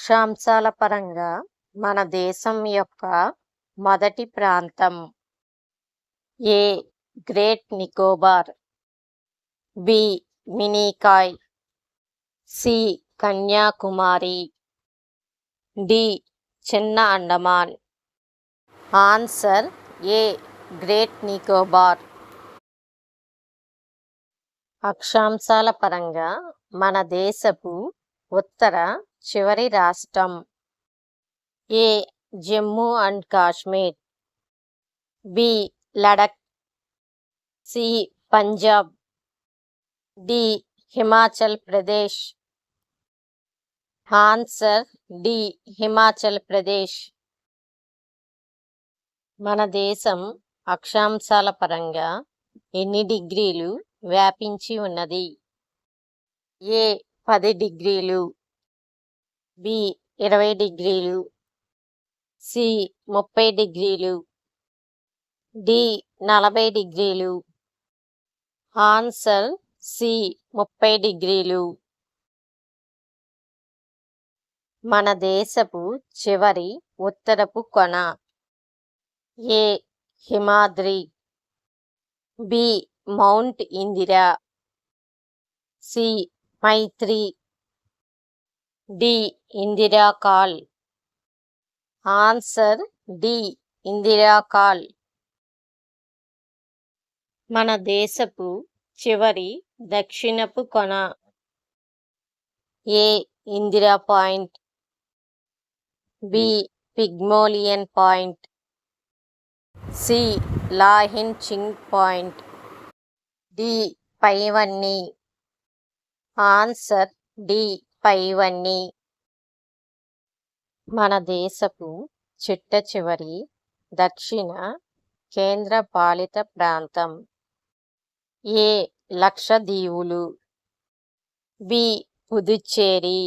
అక్షాంశాల పరంగా మన దేశం యొక్క మొదటి ప్రాంతం A? Great Nicobar. B. Minicoy. C. Kanyakumari. D. చిన్న Andaman. Answer A? Great Nicobar. అక్షాంశాల పరంగా మన దేశపు ఉత్తర చివరి రాష్ట్రం A? Jammu and Kashmir. B. Ladakh. C. Punjab. D. Himachal Pradesh. Answer D. Himachal Pradesh. మన దేశం అక్షాంశాల పరంగా ఎన్ని డిగ్రీలు వ్యాపించి ఉన్నది? ఏ. పది డిగ్రీలు. బి ఇరవై డిగ్రీలు సి ముప్పై డిగ్రీలు డి నలభై డిగ్రీలు ఆన్సర్ సి ముప్పై డిగ్రీలు. మన దేశపు చివరి ఉత్తరపు కొన A Himadri B mount Indira C Maitri. D. Indira Col. Answer D. Indira Col. మన దేశపు చివరి దక్షిణపు కొన. A. Indira point. B. Pygmalion point. C. Lahin Ching point. D. పైవన్నీ. Answer D. పైవన్నీ మన దేశపు చిట్ట చివరి దక్షిణ కేంద్ర పాలిత ప్రాంతం. A లక్షదీవులు B Puducherry.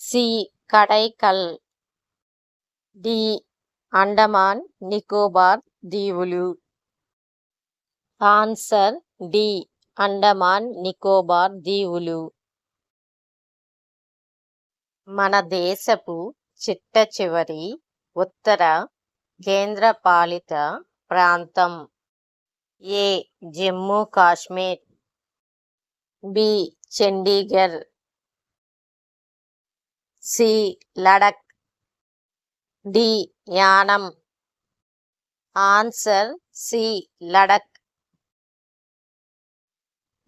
C Karaikal. D Andaman Nicobar దీవులు ఆన్సర్ డి అండమాన్ నికోబార్ దీవులు మన దేశపు చిట్ట చివరి ఉత్తర కేంద్రపాలిత ప్రాంతం. A. Jammu Kashmir. B. Chandigarh C. Ladakh. D. Yanam. Answer C. Ladakh.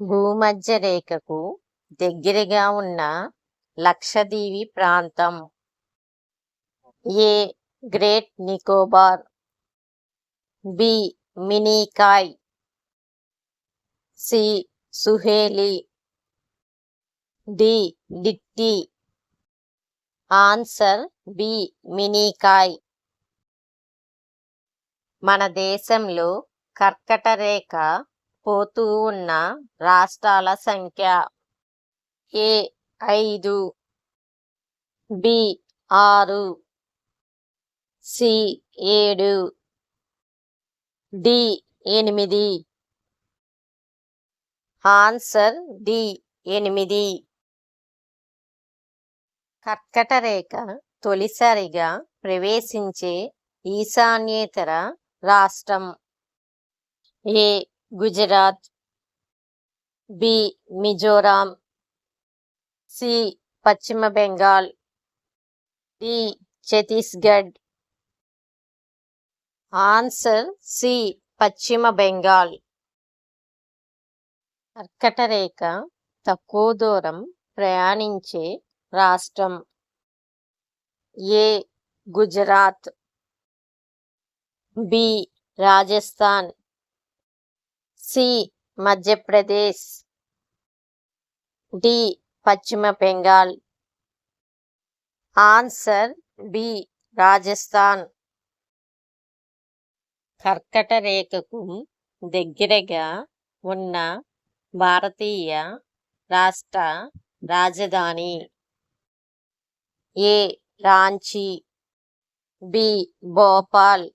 భూమధ్య రేఖకు దగ్గరగా ఉన్న లక్షదీవి ప్రాంతం. A great Nicobar? B Minicoy. C Suheli. D Ditti answer B Minicoy. మన దేశంలో కర్కట రేఖ పోతూ ఉన్న రాష్ట్రాల సంఖ్య. ఏ ఐదు. బి ఆరు. సి ఏడు. డి ఎనిమిది. ఆన్సర్ డి ఎనిమిది. కర్కట రేఖ తొలిసారిగా ప్రవేశించే ఈశాన్యేతర రాష్ట్రం. A Gujarat. B Mizoram. C Paschim Bengal. D Chhattisgarh. Answer C Paschim Bengal. కర్కటరేఖ తక్కువ దూరం ప్రయాణించే రాష్ట్రం. A Gujarat. B Rajasthan. C Madhya Pradesh. D Paschim Bengal. Answer B Rajasthan. కర్కట రేఖకు దగ్గరగా ఉన్న భారతీయ రాష్ట్ర రాజధాని A Ranchi. B Bhopal.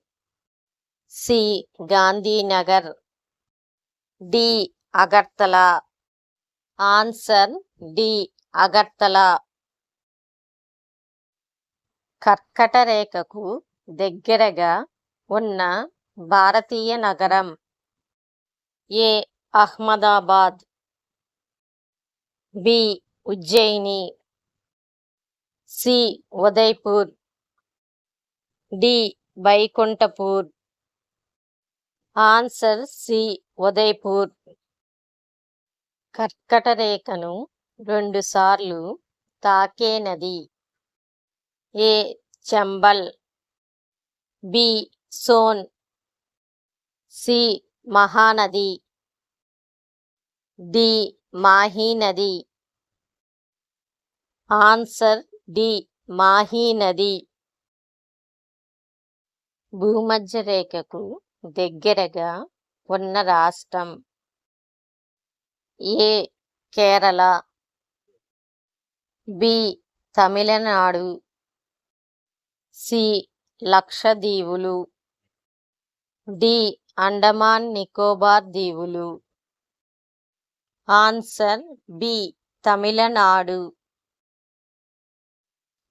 C Gandhinagar. D Agartala. Answer D. Agartala. కర్కట రేఖకు దగ్గరగా ఉన్న భారతీయ నగరం. A. Ahmedabad. B. Ujjain. C. Udaipur. D. Vaikunthpur. Answer C. Udaipur. కర్కట రేఖను రెండుసార్లు తాకే నది. A. Chambal. B. Son. C. Mahanadi. D. Mahi నది ఆన్సర్ డి. మాహీ నది భూమధ్య రేఖకు దగ్గరగా ఉన్న రాష్ట్రం. A. Kerala. B. Tamil Nadu. C. లక్షదీవులు D. Andaman Nicobar దీవులు ఆన్సర్ బి. తమిళనాడు.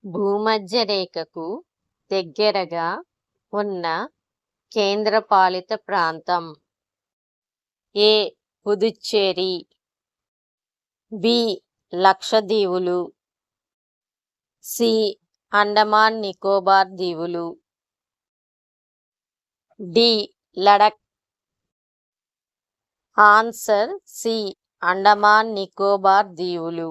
భూమధ్య రేఖకు దగ్గరగా ఉన్న కేంద్రపాలిత ప్రాంతం. ఏ. పుదుచ్చేరి. బి. లక్షదీవులు సి. అండమాన్ నికోబార్ దీవులు. D. Ladakh. Answer C. Andaman Nicobar దీవులు.